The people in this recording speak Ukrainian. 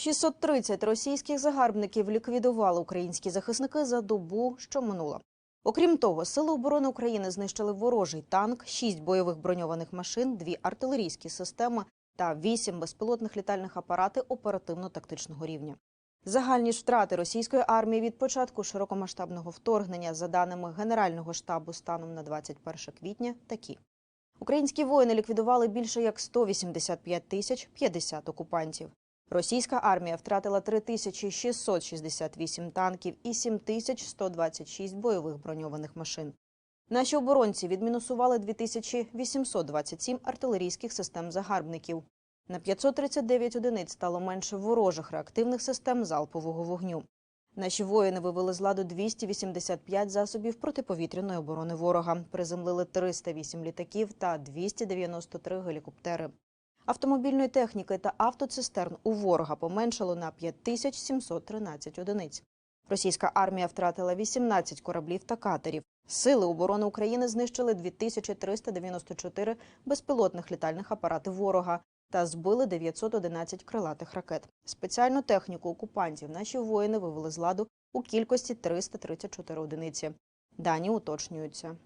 630 російських загарбників ліквідували українські захисники за добу, що минула. Окрім того, Сили оборони України знищили ворожий танк, 6 бойових броньованих машин, 2 артилерійські системи та 8 безпілотних літальних апарати оперативно-тактичного рівня. Загальні ж втрати російської армії від початку широкомасштабного вторгнення, за даними Генерального штабу станом на 21 квітня, такі. Українські воїни ліквідували більше як 185 тисяч 50 окупантів. Російська армія втратила 3668 танків і 7126 бойових броньованих машин. Наші оборонці відмінусували 2827 артилерійських систем загарбників. На 539 одиниць стало менше ворожих реактивних систем залпового вогню. Наші воїни вивели з ладу 285 засобів протиповітряної оборони ворога, приземлили 308 літаків та 293 гелікоптери. Автомобільної техніки та автоцистерн у ворога поменшало на 5713 одиниць. Російська армія втратила 18 кораблів та катерів. Сили оборони України знищили 2394 безпілотних літальних апарати ворога та збили 911 крилатих ракет. Спеціальну техніку окупантів наші воїни вивели з ладу у кількості 334 одиниці. Дані уточнюються.